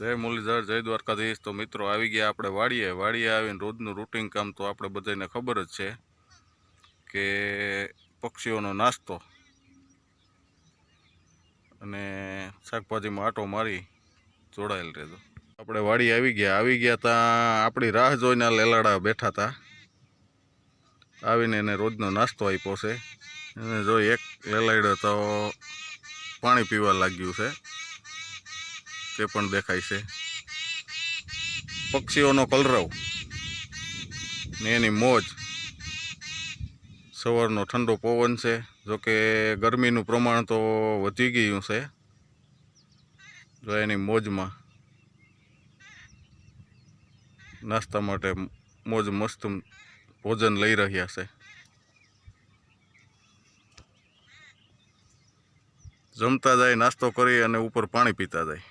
જય મુરલીધર, જય દ્વારકાધીશ. તો મિત્રો, આવી ગયા આપણે વાડીએ. વાડીએ આવીને રોજનું રૂટિન કામ તો આપણે બધાને ખબર જ છે કે પક્ષીઓનો નાસ્તો અને શાકભાજીમાં આટો મારી જોડાયેલ રહેતો આપણે વાડી આવી ગયા. આવી ગયા ત્યાં આપણી રાહ જોઈને લેલાડા બેઠા હતા આવીને એને રોજનો નાસ્તો આપ્યો છે. એને જો એક લેલાડ્યો તો પાણી પીવા લાગ્યું છે. તે પણ દેખાય છે. પક્ષીઓનો કલરવ ને એની મોજ. સવારનો ઠંડો પવન છે જોકે ગરમીનું પ્રમાણ તો વધી ગયું છે. જો એની મોજમાં નાસ્તા માટે મોજ મસ્ત ભોજન લઈ રહ્યા છે. જમતા જાય, નાસ્તો કરી અને ઉપર પાણી પીતા જાય.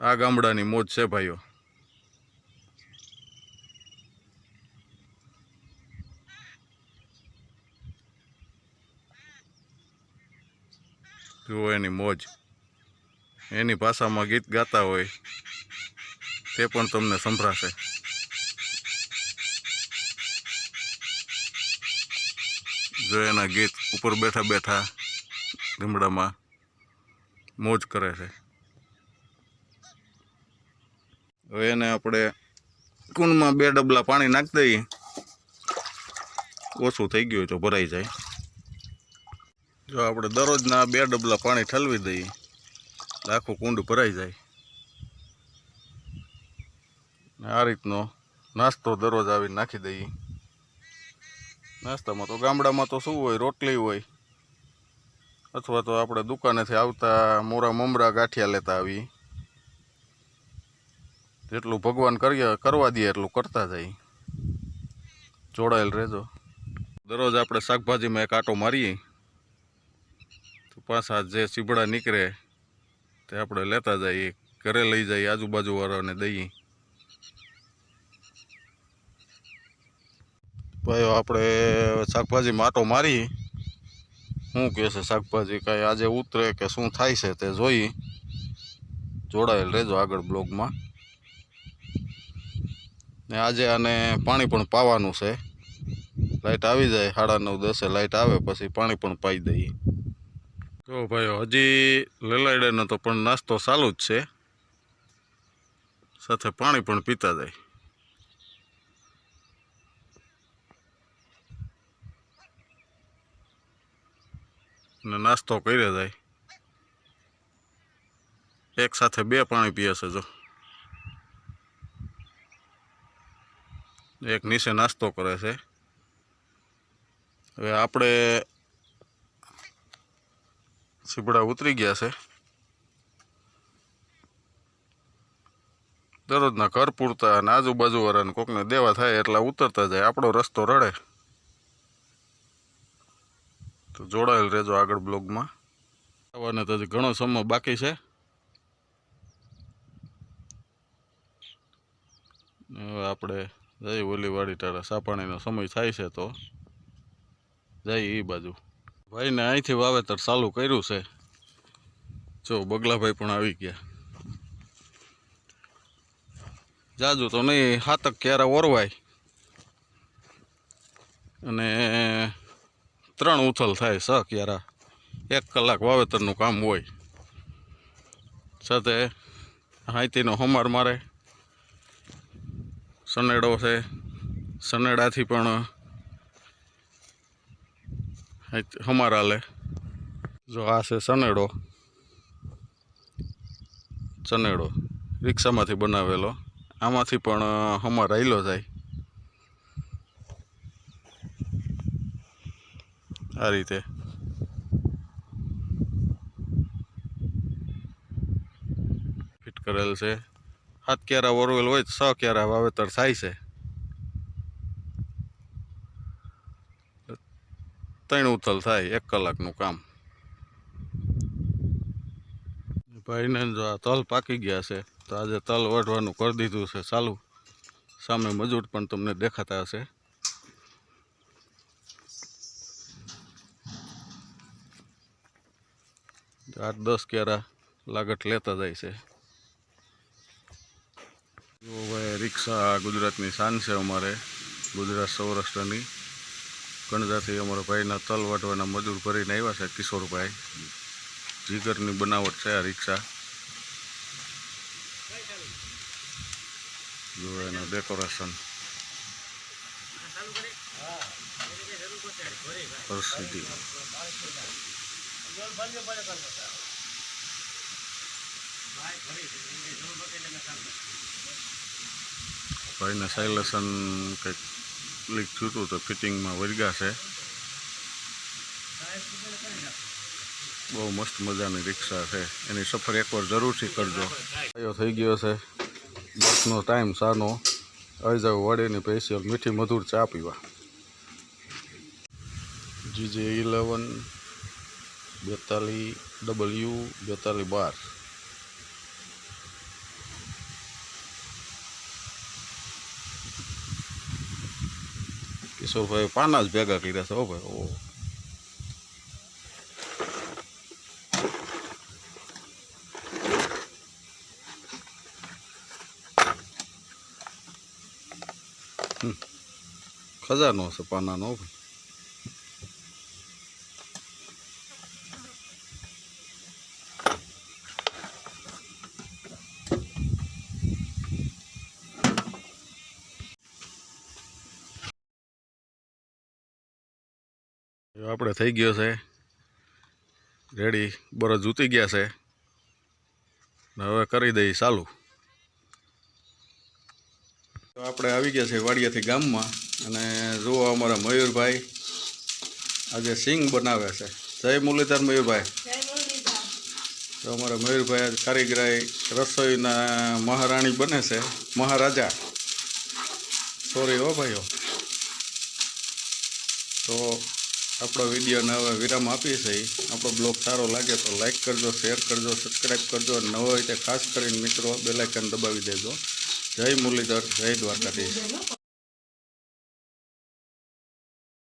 આ ગામડાની મોજ છે, ભાઈઓ. જુઓ એની મોજ. એની ભાષામાં ગીત ગાતા હોય, તે પણ તમને સંભળાશે. જો એના ગીત ઉપર બેઠા બેઠા લીમડામાં મોજ કરે છે. હવે એને આપણે કુંડમાં બે ડબલા પાણી નાખી દઈએ. ઓછું થઈ ગયું તો ભરાઈ જાય. જો આપણે દરરોજના બે ડબલા પાણી ઠલવી દઈએ આખું કુંડ ભરાઈ જાય. આ રીતનો નાસ્તો દરરોજ આવી નાખી દઈએ. નાસ્તામાં તો ગામડામાં તો શું હોય, રોટલી હોય, અથવા તો આપણે દુકાનેથી આવતા મોરા મમરા ગાંઠિયા લેતા આવીએ. જેટલું ભગવાન કરીએ, કરવા દઈએ, એટલું કરતા જઈએ જોડાયેલ રહેજો. દરરોજ આપણે શાકભાજીમાં એક આટો મારીએ, તો પાછા જે સીબડા નીકળે, તે આપણે લેતા જઈએ, ઘરે લઈ જઈએ આજુબાજુવાળાને દઈએ. ભાઈઓ, આપણે શાકભાજીમાં આટો મારી શું કહે છે, શાકભાજી કાંઈ આજે ઉતરે કે શું થાય છે તે જોઈ જોડાયેલ રહેજો આગળ બ્લોગમાં. ને આજે આને પાણી પણ પાવાનું છે. લાઈટ આવી જાય સાડા નવ, દસે લાઇટ આવે પછી પાણી પણ પાઈ દઈએ. જો ભાઈઓ, હજી લેલાઈડાનો તો પણ નાસ્તો ચાલુ જ છે. સાથે પાણી પણ પીતા જાય. ને નાસ્તો કર્યા જાય. એક સાથે બે પાણી પીએ છે જો. એક નીચે નાસ્તો કરે છે. હવે આપણે સીબડા ઉતરી ગયા છે. દરરોજના ઘર પૂરતા અને આજુબાજુવાળાને કોકને દેવા થાય એટલા ઉતરતા જાય. આપણો રસ્તો રડે. તો જોડાયેલ રહેજો આગળ બ્લોગમાં. આવવાને તો ઘણો સમય બાકી છે. આપણે જઈ ઓલીવાડી તારા સાપાણીનો સમય થાય છે તો. જઈ એ બાજુ. ભાઈને અહીંથી વાવેતર ચાલુ કર્યું છે. જો, બગલાભાઈ પણ આવી ગયા. જાજુ તો નહીં હાતક ક્યારે ઓરવાય? અને ત્રણ ઉથલ થાય સ ક્યારા? એક કલાક વાવેતરનું કામ હોય. સાથે હાઈતીનો હમાર મારે. સનેડો છે. સનેડાથી પણ હમારા લે જો આ છે સનેડો. ચનેડો રિક્ષામાંથી બનાવેલો. આમાંથી પણ હમાર આયલો જાય. આ રીતે. ફિટ કરેલ છે. હાથ ક્યારા વરવેલ હોય છ ક્યારા વાવેતર થાય છે. ત્રણ ઉથલ થાય, એક કલાકનું કામ. ભાઈને જો આ તલ પાકી ગયા છે, તો આજે તલ વઢવાનું કરી દીધું છે ચાલુ. સામે મજૂર પણ તમને દેખાતા હશે. આઠ દસ કેરા લાગટ લેતા જાય છે. જો ભાઈ રિક્ષા ગુજરાતની શાન છે અમારે, ગુજરાત સૌરાષ્ટ્રની. કણજાથી અમારા ભાઈના તલ વાટવાના મજૂર ભરીને આવ્યા છે કિશોરભાઈ. જીગરની બનાવટ છે આ રિક્ષા. એનું ડેકોરેશન. પરિસ્થિતિ ભાઈને સાયલેશન કંઈક લીક થયું હતું તો ફિટિંગમાં વળગ્યા છે. બહુ મસ્ત મજાની રિક્ષા છે. એની સફર એકવાર જરૂરથી કરજો. આયો થઈ ગયો છે. બસનો ટાઈમ સાનો. આવી જાવ વડેની સ્પેશિયલ મીઠી મધુર ચા પીવા. જીજે ઇલેવન બેતાલીસ ડબલ્યુ બેતાલીસ બાર. કિશોરભાઈ પાના જ ભેગા કર્યા છે હો ભાઈ. ઓ. ખજાનો છે પાનાનો ભાઈ. આપણે થઈ ગયો છે. રેડી બરજ ઉતી ગયા છે. હવે કરી દઈએ ચાલુ. તો આપણે આવી ગયા છે વાડિયાથી ગામમાં અને જુઓ અમારા મયુરભાઈ આજે સિંગ બનાવે છે. જય મુરલીધર મયુરભાઈ. તો અમારા મયુરભાઈ આજે કારીગરાઈ રસોઈના મહારાણી બને છે મહારાજા. સોરી હો ભાઈઓ તો આપણો વિડીયોને હવે વિરામ આપીએ છીએ. આપણો બ્લોગ સારો લાગે તો લાઇક કરજો શેર કરજો સબસ્ક્રાઈબ કરજો. અને નવો હોય તે ખાસ કરીને મિત્રો બેલાઇકન દબાવી દેજો. જય મુરલીધર, જય દ્વારકાધીશ.